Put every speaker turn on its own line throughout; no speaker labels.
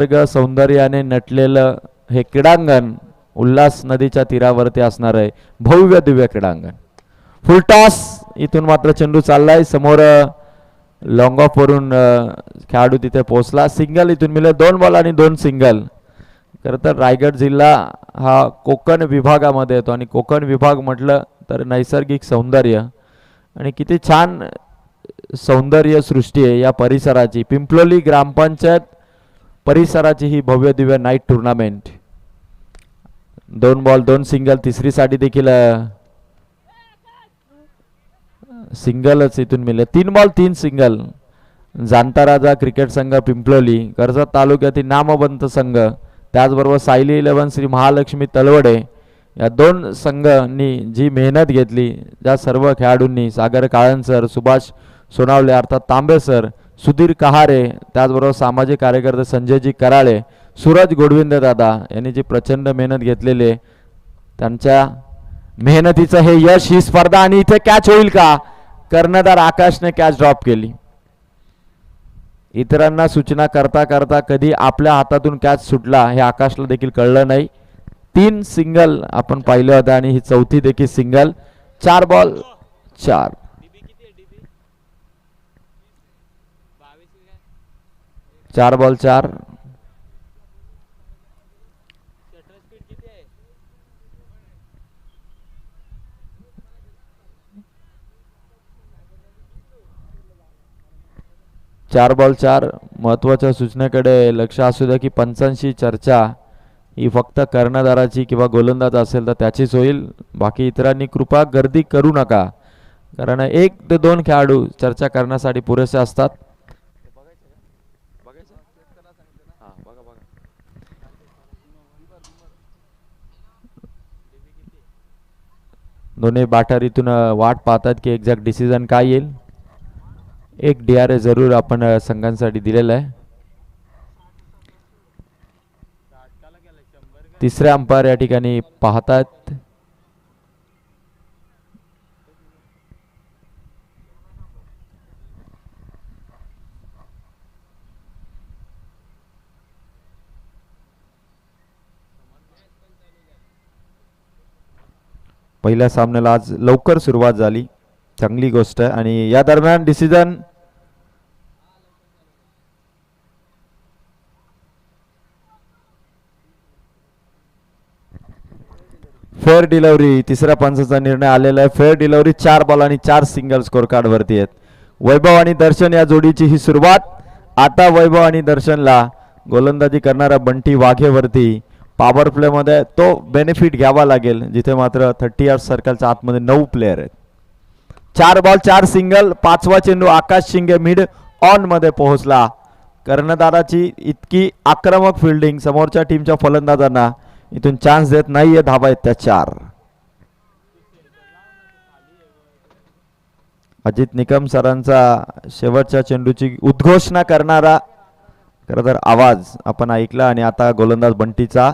निसर्ग सौंदर्याने नटलेलं हे क्रीडांगण उल्हास नदीच्या तीरावरती असणार आहे. भव्य दिव्य क्रीडांगण. फुलटॉस इथून मात्र चेंडू चाललाय. समोर लॉंग ऑफ वरून खेळाडू तिथे पोहोचला. सिंगल इथून मिळेल. दोन बॉल आणि दोन सिंगल खरं तर रायगड जिल्हा हा कोकण विभागामध्ये येतो आणि कोकण विभाग म्हटलं तर नैसर्गिक सौंदर्य. आणि किती छान सौंदर्य सृष्टी आहे या परिसराची. पिंपलोली ग्रामपंचायत परिसराची ही भव्य दिव्य नाईट टुर्नामेंट दोन बॉल दोन सिंगल तिसरीसाठी देखील सिंगलच इथून मिळेल. तीन बॉल तीन सिंगल जाणता राजा क्रिकेट संघ पिंपलोली कर्जत तालुक्यातील नामवंत संघ त्याचबरोबर सायली इलेव्हन श्री महालक्ष्मी तलवडे या दोन संघांनी जी मेहनत घेतली ज्या सर्व खेळाडूंनी सागर काळन सर सुभाष सोनावले अर्थात तांबे सर सुधीर कहारे त्याचबरोबर सामाजिक कार्यकर्ते संजयजी कराळे सूरज गोडविंद दादा यांनी जी प्रचंड मेहनत घेतलेली आहे त्यांच्या मेहनतीचं हे यश ही स्पर्धा आणि इथे कॅच होईल का? कर्णधार आकाशने कॅच ड्रॉप केली. इतरांना सूचना करता करता कधी आपल्या हातातून कॅच सुटला हे आकाशला देखील कळलं नाही. तीन सिंगल आपण पाहिलं होतं आणि ही चौथी देखील सिंगल चार बॉल चार. चार बॉल चार. चार बॉल चार. महत्त्वाच्या सूचनेकडे लक्ष असू द्या की पंचांशी चर्चा ही फक्त कर्णधाराची किंवा गोलंदाज असेल तर त्याचीच होईल. बाकी इतरांनी कृपा गर्दी करू नका. कारण एक ते दोन खेळाडू चर्चा करण्यासाठी पुरेसे असतात. दोन्ही बाटार इथून वाट पाहतात की एक्झॅक्ट डिसिजन काय येईल. एक डी आर ए जरूर आपण संघांसाठी दिलेला आहे. तिसरे अंपायर या ठिकाणी पाहतात. पहिल्या सामन्याला आज लवकर सुरुवात झाली. चांगली गोष्ट आहे. आणि या दरम्यान डिसिजन फेअर डिलिव्हरी तिसऱ्या पंचाचा निर्णय आलेला आहे. फेअर डिलिव्हरी चार बॉल आणि चार सिंगल स्कोर कार्ड वरती आहेत. वैभव आणि दर्शन या जोडीची ही सुरुवात. आता वैभव आणि दर्शनला गोलंदाजी करणारा बंटी वाघेवरती पॉवर प्लेमध्ये तो बेनिफिट घ्यावा लागेल. जिथे मात्र थर्टी यार्ड सर्कलच्या आतमध्ये नऊ प्लेयर आहेत. चार बॉल चार सिंगल पाचवा चेंडू आकाश शिंगे मिड ऑनमध्ये पोहोचला. कर्णधाराची इतकी आक्रमक फिल्डिंग समोरच्या टीमच्या फलंदाजांना इथून चान्स देत नाहीये धाबा आहेत त्या चार. अजित निकम सरांचा शेवटच्या चेंडूची उद्घोषणा करणारा खरं तर आवाज आपण ऐकला आणि आता गोलंदाज बंटीचा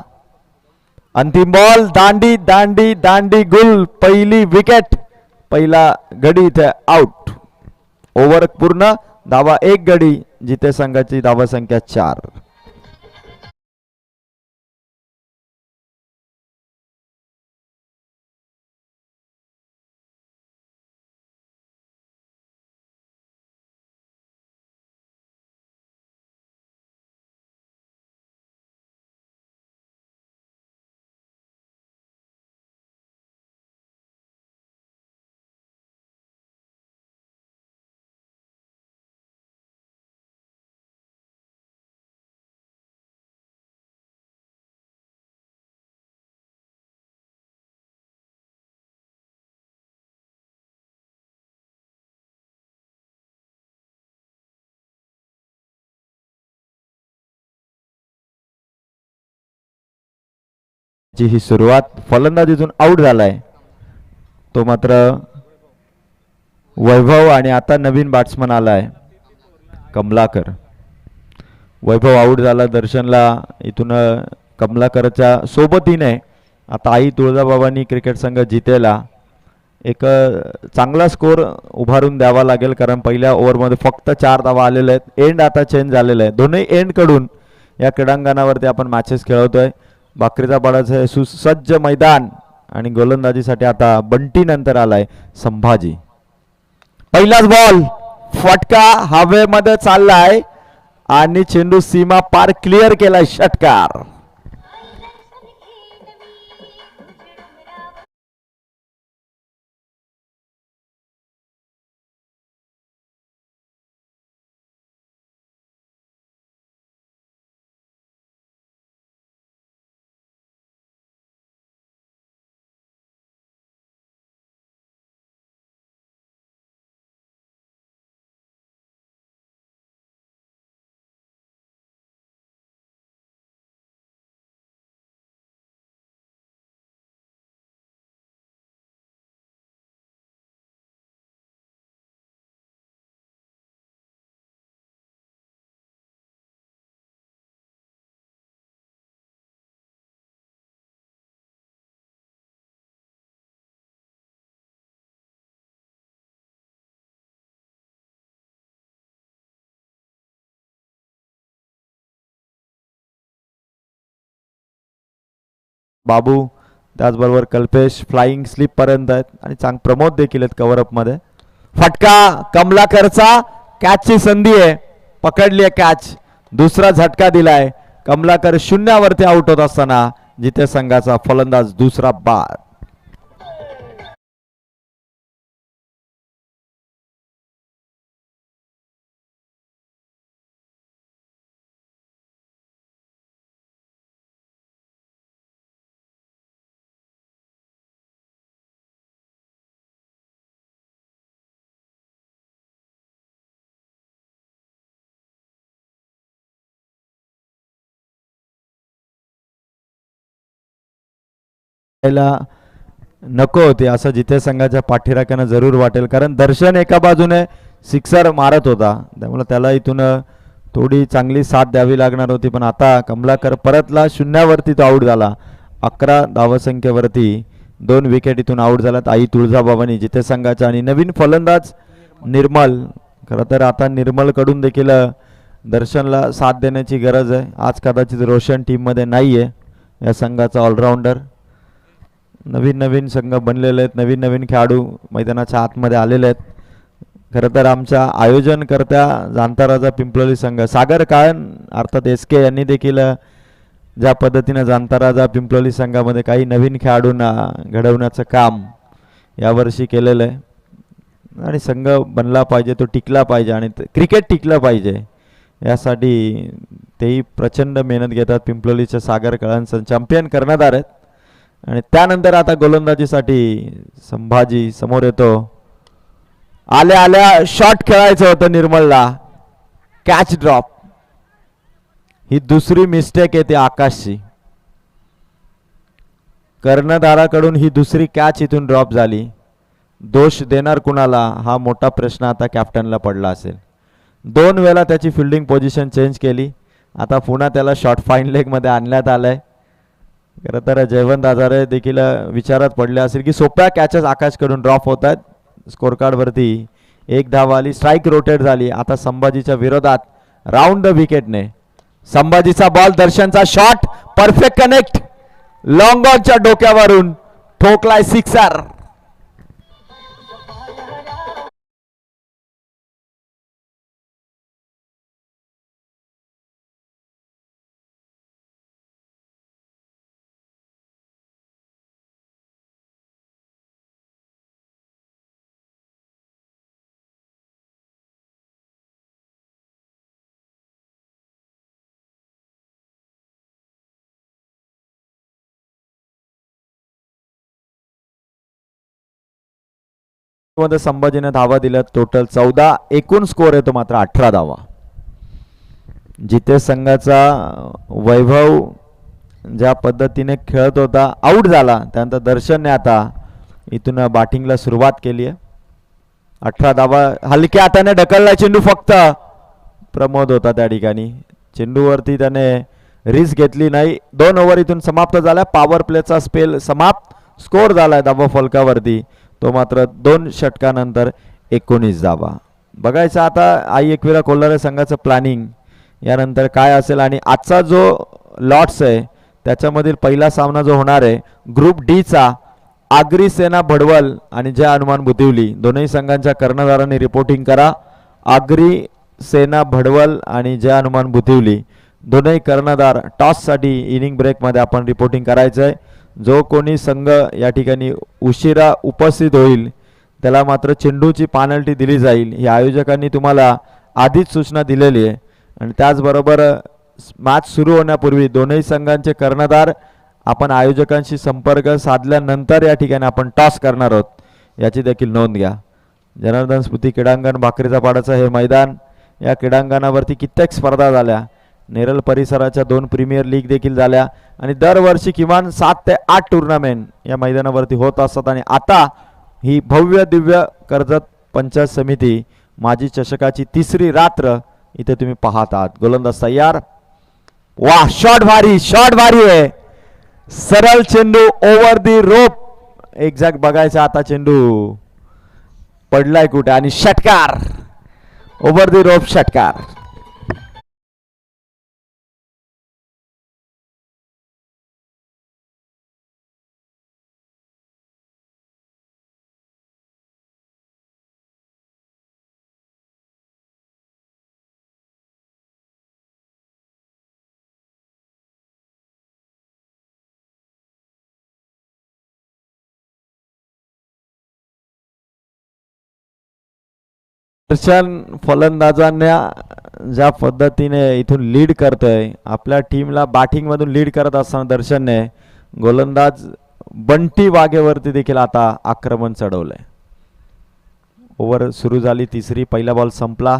अंतिम बॉल दांडी दांडी दांडी गुल पहिली विकेट पहिला गडी इथे आउट ओव्हर पूर्ण धावा एक गडी जिथे संघाची धावा संख्या चार. ची ही सुरुवात फलंदाजीतून आउट झालाय. तो मात्र वैभव आणि आता नवीन बॅट्समन आलाय कमलाकर. वैभव आउट झाला दर्शनला. इथून कमलाकरच्या सोबतीने आता आई तुळजाबाबांनी क्रिकेट संघ जितेला. एक चांगला स्कोर उभारून द्यावा लागेल कारण पहिल्या ओव्हरमध्ये फक्त चार धावा आलेले आहेत. एंड आता चेंज झालेला आहे. दोन्ही एंडकडून या क्रीडांगणावरती आपण मॅचेस खेळवतोय. बाकरीचा पाडाचं हे सुसज्ज मैदान. आणि गोलंदाजीसाठी आता बंटी नंतर आलाय संभाजी. पहिलाच बॉल फटका हवेमध्ये चाललाय. आणि चेंडू सीमा पार क्लिअर केलाय षटकार. बाबू त्याचबरोबर कल्पेश फ्लाइंग स्लिप पर्यंत आहेत आणि चांग प्रमोद देखील आहेत कव्हरअपमध्ये फटका कमलाकरचा कॅचची संधी आहे. पकडली आहे कॅच दुसरा झटका दिलाय. कमलाकर शून्यावरती आउट होत असताना जिथे संघाचा फलंदाज दुसरा बाद यायला नको होते असं जिथे संघाच्या पाठीराख्यानं जरूर वाटेल. कारण दर्शन एका बाजूने सिक्सर मारत होता. त्यामुळे त्याला इथून थोडी चांगली साथ द्यावी लागणार होती. पण आता कमलाकर परतला शून्यावरती तो आऊट झाला. अकरा धावसंख्येवरती दोन विकेट इथून आऊट झाल्यात. आई तुळजाबाबांनी जिथे संघाच्या आणि नवीन फलंदाज निर्मल. खरं तर आता निर्मलकडून देखील दर्शनला साथ देण्याची गरज आहे. आज कदाचित रोशन टीममध्ये नाही आहे या संघाचा ऑलराऊंडर नवीन नवीन संघ बनलेले आहेत नवीन नवीन खेळाडू मैदानाच्या आतमध्ये आलेले आहेत. खरं तर आमच्या आयोजनकर्त्या जांताराजा पिंपलोली संघ सागर काळन अर्थात एस के यांनी देखील ज्या पद्धतीनं जांताराजा पिंपलोली संघामध्ये काही नवीन खेळाडूंना घडवण्याचं काम यावर्षी केलेलं आहे. आणि संघ बनला पाहिजे तो टिकला पाहिजे आणि क्रिकेट टिकलं पाहिजे यासाठी तेही प्रचंड मेहनत घेतात पिंपलोलीचे सागर कळण चॅम्पियन कर्णधार आहेत. आणि त्यानंतर आता गोलंदाजीसाठी संभाजी समोर येतो. आल्या आल्या शॉट खेळायचं होतं निर्मलला. कॅच ड्रॉप ही दुसरी मिस्टेक येते आकाशची. कर्णधाराकडून ही दुसरी कॅच इथून ड्रॉप झाली. दोष देणार कुणाला? हा मोठा प्रश्न आता कॅप्टनला पडला असेल. दोन वेळा त्याची फिल्डिंग पोझिशन चेंज केली. आता पुन्हा त्याला शॉर्ट फाईन लेगमध्ये आणण्यात आलंय. खरं तर जयवंत आजारे देखील विचारात पडले असेल की सोप्या कॅचेस आकाशकडून ड्रॉप होत आहेत. स्कोर कार्डवरती एक धाव आली स्ट्राईक रोटेट झाली. आता संभाजीच्या विरोधात राऊंड द विकेटने संभाजीचा बॉल दर्शनचा शॉट परफेक्ट कनेक्ट लॉंग ऑनच्या डोक्यावरून ठोकलाय सिक्सर मध्ये संभाजीने धावा दिल्या. टोटल चौदा एकूण स्कोअर येतो मात्र अठरा धावा. जिथे संघाचा वैभव ज्या पद्धतीने खेळत होता आऊट झाला त्यानंतर दर्शनने आता इथून बॅटिंगला सुरुवात केली आहे. अठरा धावा हलक्या हाताने ढकलला चेंडू फक्त. प्रमोद होता त्या ठिकाणी. चेंडूवरती त्याने रिस्क घेतली नाही. दोन ओव्हर इथून समाप्त झाला. पॉवर प्लेचा स्पेल समाप्त. स्कोअर झाला आहे धावा फलकावरती. तो मात्र दोन षटकानंतर एकोणीस धावा बघायचं आता आई एकविरा कोल्हारे संघाचं प्लॅनिंग यानंतर काय असेल आणि आजचा जो लॉट्स आहे त्याच्यामधील पहिला सामना जो होणार आहे ग्रुप डीचा आगरी सेना भडवल आणि जय हनुमान बुद्धिवली. दोनही संघांच्या कर्णधारांनी रिपोर्टिंग करा. आगरी सेना भडवल आणि जय हनुमान बुद्धिवली. दोनही कर्णधार टॉससाठी इनिंग ब्रेकमध्ये आपण रिपोर्टिंग करायचं आहे जो कोणी संघ या ठिकाणी उशिरा उपस्थित होईल त्याला मात्र चेंडूची पानल्टी दिली जाईल. ही आयोजकांनी तुम्हाला आधीच सूचना दिलेली आहे. आणि त्याचबरोबर मॅच सुरू होण्यापूर्वी दोनही संघांचे कर्णधार आपण आयोजकांशी संपर्क साधल्यानंतर या ठिकाणी आपण टॉस करणार आहोत. याची देखील नोंद घ्या. जनार्दन स्मृती क्रीडांगण भाकरीचा पाडाचं हे मैदान या क्रीडांगणावरती कित्येक स्पर्धा झाल्या. नेरल परिसराच्या दोन प्रीमियर लीग देखील झाल्या आणि दरवर्षी किमान सात ते आठ टुर्नामेंट या मैदानावरती होत असतात आणि आता ही भव्य दिव्य कर्जत पंचायत समिती माजी चषकाची तिसरी रात्र इथे तुम्ही पाहत आहात. गोलंदाज तयार. वा शॉट भारी शॉट भारी आहे. सरळ चेंडू ओव्हर दी रोप एक्झॅक्ट बघायचा आता चेंडू. पडलाय कुठे? आणि षटकार. ओव्हर दी रोप षटकार. दर्शन फलंदाजांना ज्या पद्धतीने इथून लीड करतोय आपल्या टीमला बॅटिंगमधून लीड करत असताना दर्शनने गोलंदाज बंटी वागेवरती देखील आता आक्रमण चढवलंय. ओव्हर सुरू झाली तिसरी पहिला बॉल संपला.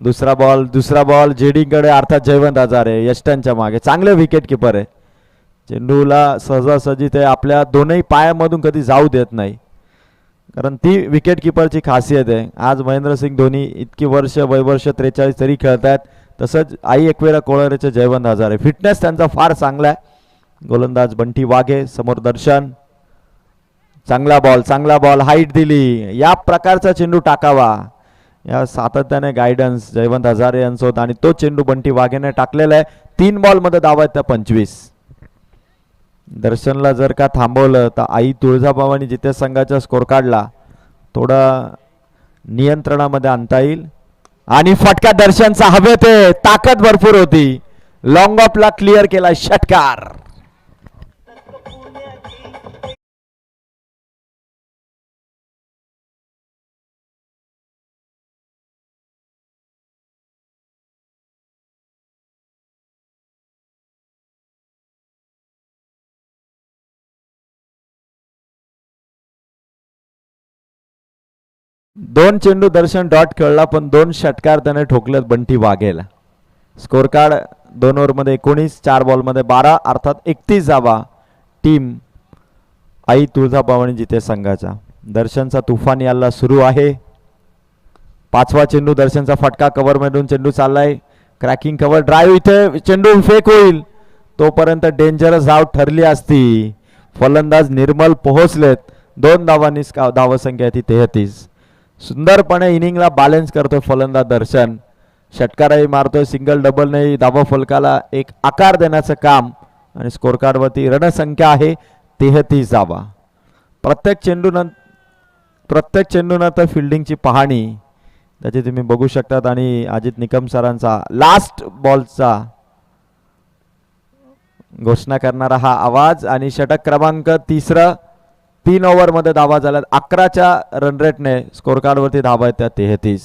दुसरा बॉल दुसरा बॉल जेडीकडे अर्थात जयवंत आजारे यष्टांच्या मागे. चांगले विकेट किपर आहे. चेंडूला सहजासहजी ते आपल्या दोनही पायामधून कधी जाऊ देत नाही. कारण ती विकेट किपरची खासियत आहे. आज महेंद्रसिंग धोनी इतकी वर्ष वयवर्ष त्रेचाळीस तरी खेळत आहेत तसंच आई एकवेरा कोळरेचे जयवंत हजारे फिटनेस त्यांचा फार चांगला आहे. गोलंदाज बंटी वाघे समोर दर्शन. चांगला बॉल चांगला बॉल हाईट दिली. या प्रकारचा चेंडू टाकावा. या सातत्याने गायडन्स जयवंत हजारे यांचं आणि तो चेंडू बंटी वाघेने टाकलेला आहे. तीन बॉलमध्ये धावा आहेत त्या पंचवीस. दर्शनला जर का थांबवलं तर आई तुळजाभवानी जिथे संघाचा स्कोर काढला थोडा नियंत्रणामध्ये आणता येईल. आणि फटका दर्शनचा हवेत ते ताकद भरपूर होती. लॉंग ऑफला क्लिअर केला षटकार. दोन चेंडू दर्शन डॉट खेळला पण दोन षटकार त्याने ठोकलेत बंटी वाघेला. स्कोर कार्ड दोन ओव्हरमध्ये एकोणीस चार बॉलमध्ये बारा अर्थात एकतीस जावा टीम आई तुळजाभवानी जिथे संघाचा. दर्शनचा तुफान याला सुरू आहे. पाचवा चेंडू दर्शनचा फटका कव्हर मधून चेंडू चाललाय. क्रॅकिंग कव्हर ड्राईव्ह इथे चेंडू फेक होईल. तोपर्यंत डेंजरस धाव ठरली असती. फलंदाज निर्मल पोहोचलेत. दोन धावांनी धावसंख्या ती तेहतीस. सुंदरपणे इनिंगला बॅलन्स करतोय फलंदाज दर्शन. षटकाराही मारतोय सिंगल डबल नाही धावा फलकाला एक आकार देण्याचं काम. आणि स्कोर कार्डवरती रणसंख्या आहे तेहतीस धावा प्रत्येक चेंडूनं प्रत्येक चेंडूनंतर फिल्डिंगची पाहणी. त्याची तुम्ही बघू शकतात आणि अजित निकम सरांचा लास्ट बॉलचा घोषणा करणारा हा आवाज. आणि षटक क्रमांक तिसरं तीन ओव्हरमध्ये धावा झाल्यात. अकराच्या रनरेटने स्कोरकार्डवरती कार्डवरती धावा येत्या तेहतीस.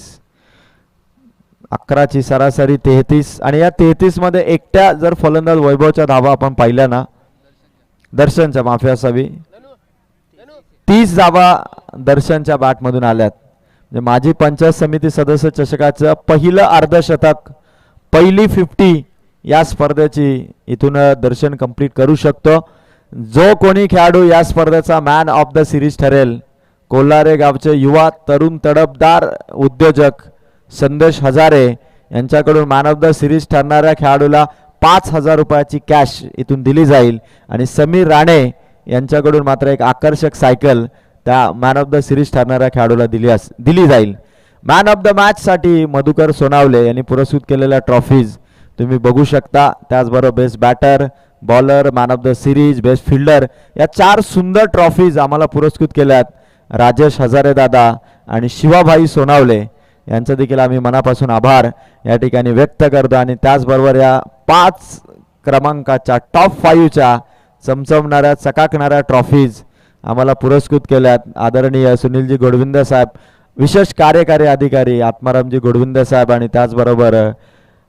अकराची सरासरी तेहतीस. आणि या तेहतीसमध्ये एकट्या जर फलंदाज वैभवच्या धावा आपण पाहिल्या ना दर्शनच्या माफी असावी तीस धावा दर्शनच्या बॅटमधून आल्यात. म्हणजे माजी पंचायत समिती सदस्य चषकाचं पहिलं अर्धशतक पहिली फिफ्टी या स्पर्धेची इथून दर्शन कंप्लीट करू शकतो. जो कोणी खेळाडू या स्पर्धेचा मॅन ऑफ द सिरीज ठरेल कोल्हारे गावचे युवा तरुण तडपदार उद्योजक संदेश हजारे यांच्याकडून मॅन ऑफ द सिरीज ठरणाऱ्या खेळाडूला पाच हजार रुपयाची कॅश इथून दिली जाईल. आणि समीर राणे यांच्याकडून मात्र एक आकर्षक सायकल त्या मॅन ऑफ द सिरीज ठरणाऱ्या खेळाडूला दिली अस दिली जाईल. मॅन ऑफ द मॅचसाठी मधुकर सोनावले यांनी पुरस्कृत केलेल्या ट्रॉफीज तुम्ही बघू शकता. त्याचबरोबर best batter bowler man of the series best fielder या चार सुंदर ट्रॉफीज आम्हाला पुरस्कृत केल्यात. राजेश हजारे दादा आणि शिवाभाई सोनावले. यांचं देखील आम्ही मनापासून आभार. या ठिकाणी व्यक्त करतो आणि त्याचबरोबर या पाच क्रमांकाच्या टॉप फाईव्हच्या चमचमणाऱ्या चकाकणाऱ्या ट्रॉफीज आम्हाला पुरस्कृत केल्यात. आदरणीय सुनीलजी गोडविंद साहेब विशेष कार्यकारी अधिकारी आत्मारामजी गोडविंद साहेब आणि त्याचबरोबर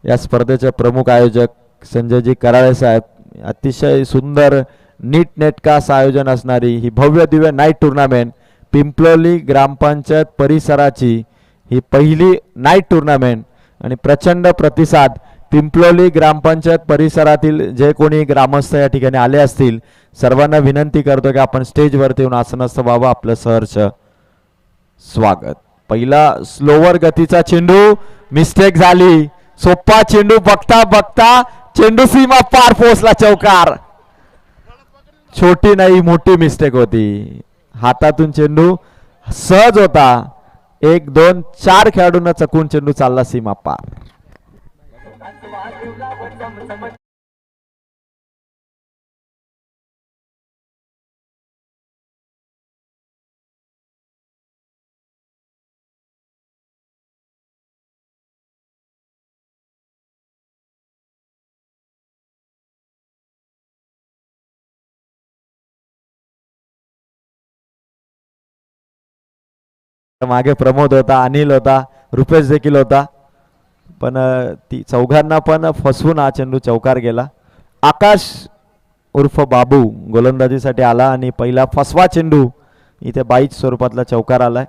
या स्पर्धेचे प्रमुख आयोजक संजयजी कराळे साहेब. अतिशय सुंदर नीटनेटकास आयोजन असणारी ही भव्य दिव्य नाईट टुर्नामेंट पिंपलोली ग्रामपंचायत परिसराची ही पहिली नाईट टुर्नामेंट आणि प्रचंड प्रतिसाद पिंपलोली ग्रामपंचायत परिसरातील जे कोणी ग्रामस्थ या ठिकाणी आले असतील सर्वांना विनंती करतो की आपण स्टेजवरती येऊन आसनस्थ व्हावं आपलं सहर्ष स्वागत. पहिला स्लोवर गतीचा चेंडू मिस्टेक झाली. सोप्पा चेंडू बघता बघता चेंडू सीमा पार पोहोचला चौकार. छोटी नाही मोठी मिस्टेक होती. हातातून चेंडू सहज होता. एक दोन चार खेळाडूंना चकून चेंडू चालला सीमा पार. मागे प्रमोद होता अनिल होता रुपेश देखील होता. पण ती चौघांना पण फसवून हा चेंडू चौकार गेला. आकाश उर्फ बाबू गोलंदाजीसाठी आला आणि पहिला फसवा चेंडू इथे बाईच स्वरूपातला चौकार आलाय.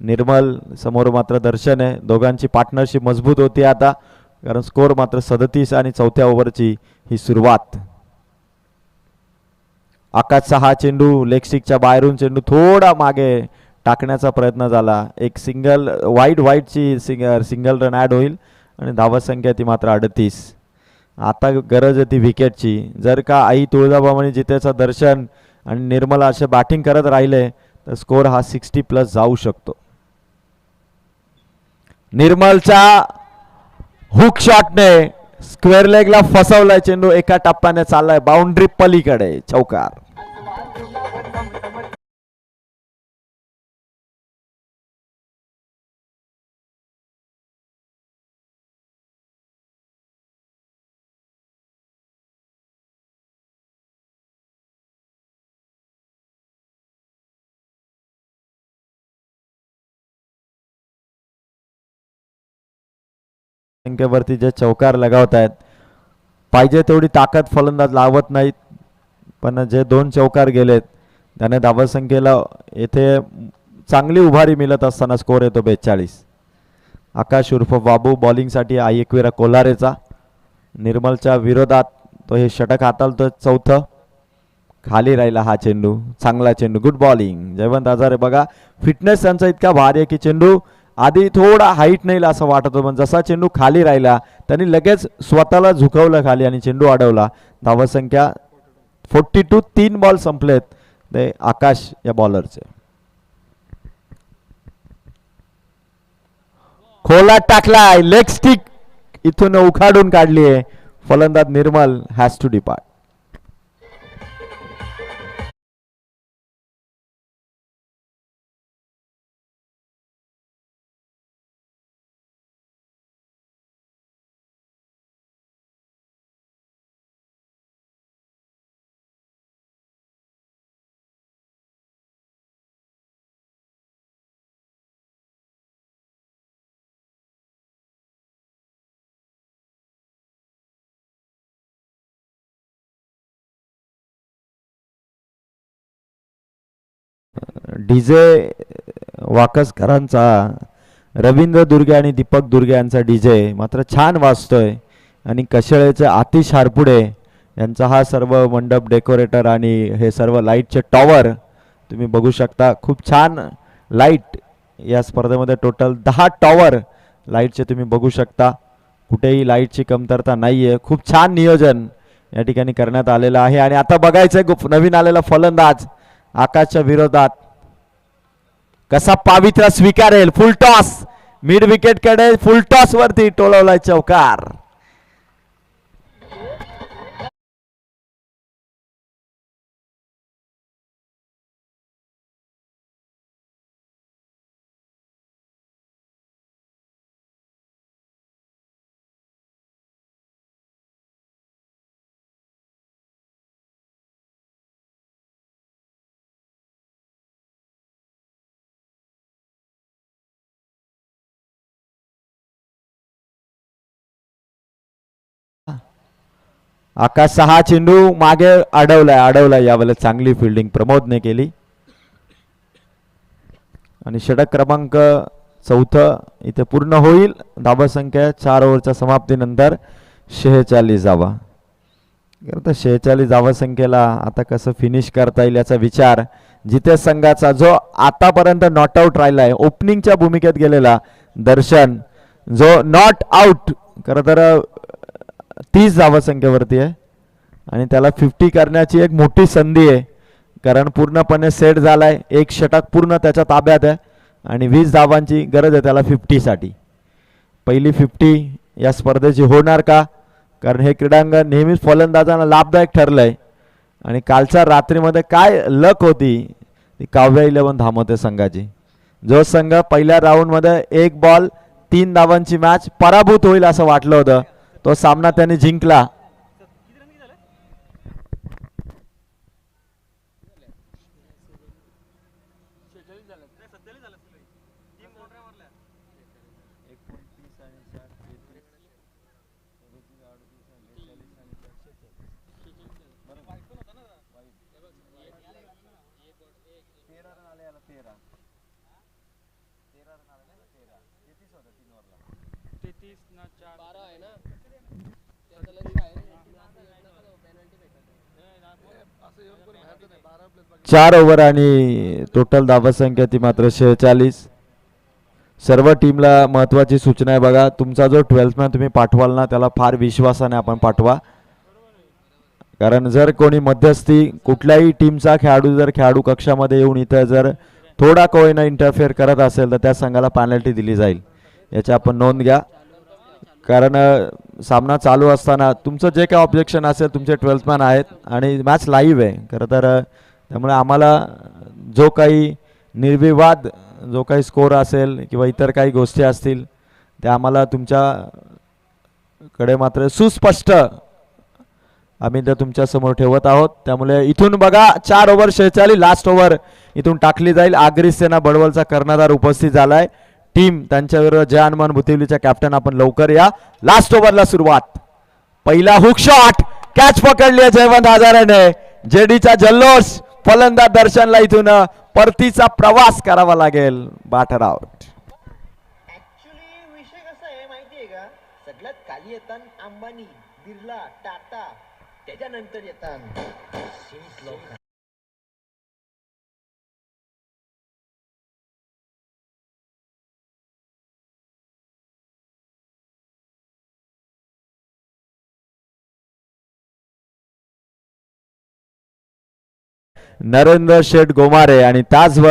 निर्मल समोर मात्र दर्शन आहे. दोघांची पार्टनरशिप मजबूत होती आता कारण स्कोर मात्र सदतीस आणि चौथ्या ओव्हरची ही सुरुवात. आकाशचा हा चेंडू लेगस्टिकच्या बाहेरून चेंडू थोडा मागे टाकण्याचा प्रयत्न झाला. एक सिंगल वाईट वाईटची सिंग सिंगल रन ॲड होईल आणि धावत संख्या ती मात्र अडतीस. आता गरज आहे ती विकेटची जर का आई तुळजाभवानी जितेचं दर्शन आणि निर्मला असे बॅटिंग करत राहिले तर स्कोर हा सिक्स्टी प्लस जाऊ शकतो. निर्मलच्या हुक शॉटने स्क्वेअर लेगला फसवलाय चेंडू. एका टप्प्याने चाललाय बाउंड्री पलीकडे. चौकार. संख्येवरती जे चौकार लगावत आहेत पाहिजे तेवढी ताकद फलंदाज लावत नाहीत पण जे दोन चौकार गेलेत त्याने धावसंख्येला येथे चांगली उभारी मिळत असताना स्कोर येतो बेचाळीस. आकाश उर्फ बाबू बॉलिंगसाठी आई एकविरा कोलारेचा. निर्मलच्या विरोधात तो हे षटक हाताळतो चौथं. खाली राहिला हा चेंडू चांगला चेंडू गुड बॉलिंग जयवंत आजारे बघा फिटनेस त्यांचा इतका भारी आहे की चेंडू आधी थोडा हाईट नाही असं वाटत होतं पण जसा चेंडू खाली राहिला त्यांनी लगेच स्वतःला झुकवलं खाली आणि चेंडू अडवला. धावसंख्या फोर्टी टू तीन बॉल संपलेत. ते आकाश या बॉलरचे खोलात टाकलाय लेग स्टिक इथून उखाडून काढली आहे फलंदाज Nirmal has to depart D J वाकसकरांचा Ravindra दुर्गे आणि दीपक दुर्गे यांचा डी जे मात्र छान वाजतोय आणि कशेळेचे आतिश हारपुडे यांचा हा सर्व मंडप डेकोरेटर आणि हे सर्व लाईटचे टॉवर तुम्ही बघू शकता. खूप छान लाइट या स्पर्धेमध्ये टोटल दहा टॉवर लाईटचे तुम्ही बघू शकता. कुठेही लाईटची कमतरता नाही आहे खूप छान नियोजन या ठिकाणी करण्यात आलेलं आहे. आणि आता बघायचं आहे नवीन आलेला फलंदाज आकाशच्या विरोधात. कसा पावित्रा स्वीकारेल? फुल टॉस मिड विकेटकडे फुल टॉस वरती टोळवलाय चौकार. आकाश सहा चेंडू मागे अडवलाय अडवलाय यावेळेला चांगली फिल्डिंग प्रमोदने केली. आणि षटक क्रमांक चौथं इथे पूर्ण होईल. धावसंख्या चार ओव्हरच्या समाप्तीनंतर शेहेचाळीस जावा खरं तर शेहेचाळीस धावसंख्येला आता कसं फिनिश करता येईल याचा विचार जिथे संघाचा जो आतापर्यंत नॉट आऊट राहिला आहे ओपनिंगच्या भूमिकेत गेलेला दर्शन जो नॉट आऊट खरं तर तीस धावसंख्येवरती आहे. आणि त्याला फिफ्टी करण्याची एक मोठी संधी आहे. कारण पूर्णपणे सेट झाला आहे एक षटक पूर्ण त्याच्या ताब्यात आहे. आणि वीस धावांची गरज आहे त्याला फिफ्टीसाठी पहिली फिफ्टी या स्पर्धेची होणार का? कारण हे क्रीडांगण नेहमीच फलंदाजांना लाभदायक ठरलं आहे आणि कालच्या रात्रीमध्ये काय लक होती? ती काव्या इलेवन धामवते संघाची. जो संघ पहिल्या राऊंडमध्ये एक बॉल तीन धावांची मॅच पराभूत होईल असं वाटलं होतं. तो सामना त्यांनी जिंकला. चार ओव्हर आणि टोटल धावसंख्या ती मात्र शेहेचाळीस. सर्व टीमला महत्त्वाची सूचना आहे बघा. तुमचा जो ट्वेल्थमॅन तुम्ही पाठवाल ना त्याला फार विश्वासाने आपण पाठवा. कारण जर कोणी मध्यस्थी कुठल्याही टीमचा खेळाडू जर खेळाडू कक्षामध्ये येऊन इथं जर थोडा कोईना इंटरफेअर करत असेल तर त्या संघाला पॅनल्टी दिली जाईल. याची आपण नोंद घ्या. कारण सामना चालू असताना तुमचं जे काय ऑब्जेक्शन असेल तुमचे ट्वेल्थमॅन आहेत आणि मॅच लाईव्ह आहे. खरं तर त्यामुळे आम्हाला जो काही निर्विवाद जो काही स्कोर असेल किंवा इतर काही गोष्टी असतील त्या आम्हाला तुमच्याकडे मात्र सुस्पष्ट आम्ही त्या तुमच्यासमोर ठेवत आहोत. त्यामुळे इथून बघा चार ओव्हर शेहेचाळीस लास्ट ओव्हर इथून टाकली जाईल. आगरी सेना बडवलचा कर्णधार उपस्थित झालाय. टीम त्यांच्याबरोबर विरुद्ध जय हनुमान कॅप्टन आपण लवकर या. लास्ट ओव्हरला सुरुवात. पहिला हुक शॉट कॅच पकडली आहे जयवंत हजारेने जेडीचा जल्लोष. फलंदाज दर्शनला इथून परतीचा प्रवास करावा लागेल बाटर आउट
विषय कसा आहे माहितीये का? सगळ्यात खाली येतात अंबानी बिर्ला टाटा त्याच्यानंतर येतात
नरेंद्र शेठ गोमारे आणि त्याचबरोबर